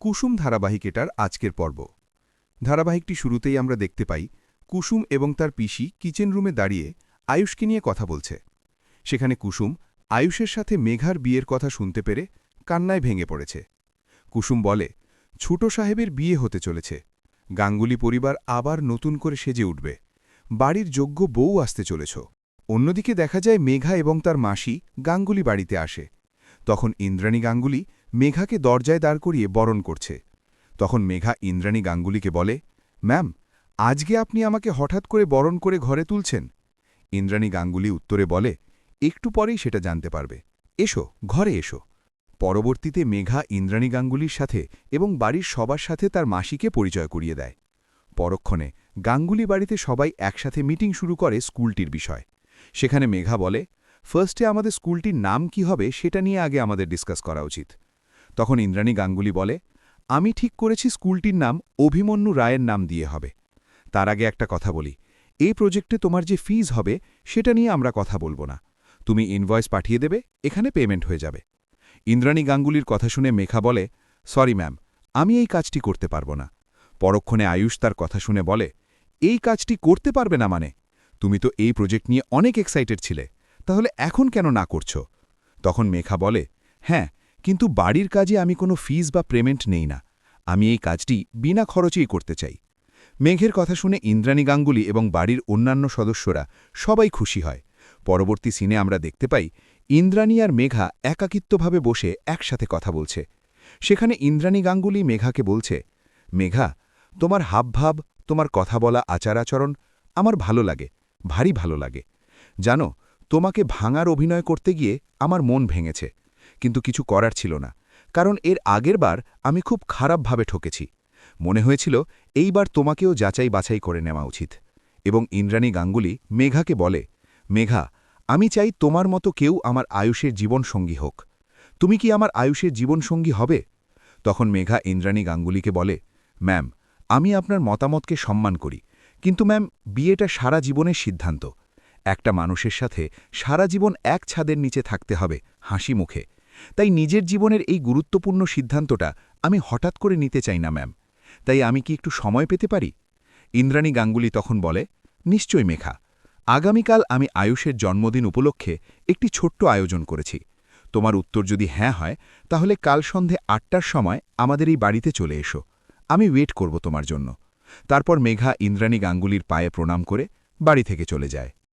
কুসুম ধারাবাহিক এটার আজকের পর্ব। ধারাবাহিকটি শুরুতেই আমরা দেখতে পাই, কুসুম এবং তার পিসি কিচেন রুমে দাঁড়িয়ে আয়ুষকে নিয়ে কথা বলছে। সেখানে কুসুম আয়ুষের সাথে মেঘার বিয়ের কথা শুনতে পেরে কান্নায় ভেঙে পড়েছে। কুসুম বলে, ছোট সাহেবের বিয়ে হতে চলেছে। গাঙ্গুলি পরিবার আবার নতুন করে সেজে উঠবে। বাড়ির যোগ্য বউ আসতে চলেছ। অন্যদিকে দেখা যায় মেঘা এবং তার মাসি গাঙ্গুলি বাড়িতে আসে। তখন ইন্দ্রাণী গাঙ্গুলি মেঘাকে দরজায় দাঁড় করিয়ে বরণ করছে। তখন মেঘা ইন্দ্রাণী গাঙ্গুলিকে বলে, ম্যাম, আজকে আপনি আমাকে হঠাৎ করে বরণ করে ঘরে তুলছেন? ইন্দ্রাণী গাঙ্গুলি উত্তরে বলে, একটু পরেই সেটা জানতে পারবে। এসো, ঘরে এসো। পরবর্তীতে মেঘা ইন্দ্রাণী গাঙ্গুলির সাথে এবং বাড়ির সবার সাথে তার মাসিকে পরিচয় করিয়ে দেয়। পরক্ষণে গাঙ্গুলি বাড়িতে সবাই একসাথে মিটিং শুরু করে স্কুলটির বিষয়। সেখানে মেঘা বলে, ফার্স্টে আমাদের স্কুলটির নাম কি হবে সেটা নিয়ে আগে আমাদের ডিসকাস করা উচিত। তখন ইন্দ্রাণী গাঙ্গুলি বলে, আমি ঠিক করেছি স্কুলটির নাম অভিমন্যু রায়ের নাম দিয়ে হবে। তার আগে একটা কথা বলি। এই প্রজেক্টে তোমার যে ফিজ হবে, সেটা নিয়ে আমরা কথা বলব না। তুমি ইনভয়েস পাঠিয়ে দেবে, এখানে পেমেন্ট হয়ে যাবে ইন্দ্রাণী গাঙ্গুলির কথা শুনে মেঘা বলে, সরি ম্যাম, আমি এই কাজটি করতে পারব না পরক্ষণে আয়ুষ তার কথা শুনে বলে, এই কাজটি করতে পারবে না মানে? তুমি তো এই প্রজেক্ট নিয়ে অনেক এক্সাইটেড ছিলে। তাহলে এখন কেন না করছ তখন মেঘা বলে হ্যাঁ কিন্তু বাড়ির কাজে আমি কোনো ফিজ বা পেমেন্ট নেই না। আমি এই কাজটি বিনা খরচেই করতে চাই। মেঘের কথা শুনে ইন্দ্রাণী গাঙ্গুলি এবং বাড়ির অন্যান্য সদস্যরা সবাই খুশি হয়। পরবর্তী সিনে আমরা দেখতে পাই, ইন্দ্রাণী আর মেঘা একাকিত্বভাবে বসে একসাথে কথা বলছে। সেখানে ইন্দ্রাণী গাঙ্গুলি মেঘাকে বলছে, মেঘা, তোমার হাবভাব, তোমার কথা বলা আচার আচরণ আমার ভালো লাগে, ভারী ভালো লাগে। জানো, তোমাকে ভাঙার অভিনয় করতে গিয়ে আমার মন ভেঙেছে। কিন্তু কিছু করার ছিল না, কারণ এর আগের বার আমি খুব খারাপভাবে ঠকেছি। মনে হয়েছিল, এইবার তোমাকেও যাচাই বাছাই করে নেওয়া উচিত। এবং ইন্দ্রাণী গাঙ্গুলি মেঘাকে বলে, মেঘা, আমি চাই তোমার মতো কেউ আমার আয়ুষের জীবনসঙ্গী হোক। তুমি কি আমার আয়ুষের জীবনসঙ্গী হবে? তখন মেঘা ইন্দ্রাণী গাঙ্গুলিকে বলে, ম্যাম, আমি আপনার মতামতকে সম্মান করি, কিন্তু ম্যাম, বিয়েটা সারা জীবনের সিদ্ধান্ত। একটা মানুষের সাথে সারা জীবন এক ছাদের নিচে থাকতে হবে, হাসি মুখে। তাই নিজের জীবনের এই গুরুত্বপূর্ণ সিদ্ধান্তটা আমি হঠাৎ করে নিতে চাই না, ম্যাম। তাই আমি কি একটু সময় পেতে পারি? ইন্দ্রাণী গাঙ্গুলি তখন বলে নিশ্চয় মেঘা। আগামীকাল আমি আয়ুষের জন্মদিন উপলক্ষে একটি ছোট্ট আয়োজন করেছি। তোমার উত্তর যদি হ্যাঁ হয়, তাহলে কাল সন্ধে আটটার সময় আমাদের এই বাড়িতে চলে এসো। আমি ওয়েট করব তোমার জন্য। তারপর মেঘা ইন্দ্রাণী গাঙ্গুলির পায়ে প্রণাম করে বাড়ি থেকে চলে যায়।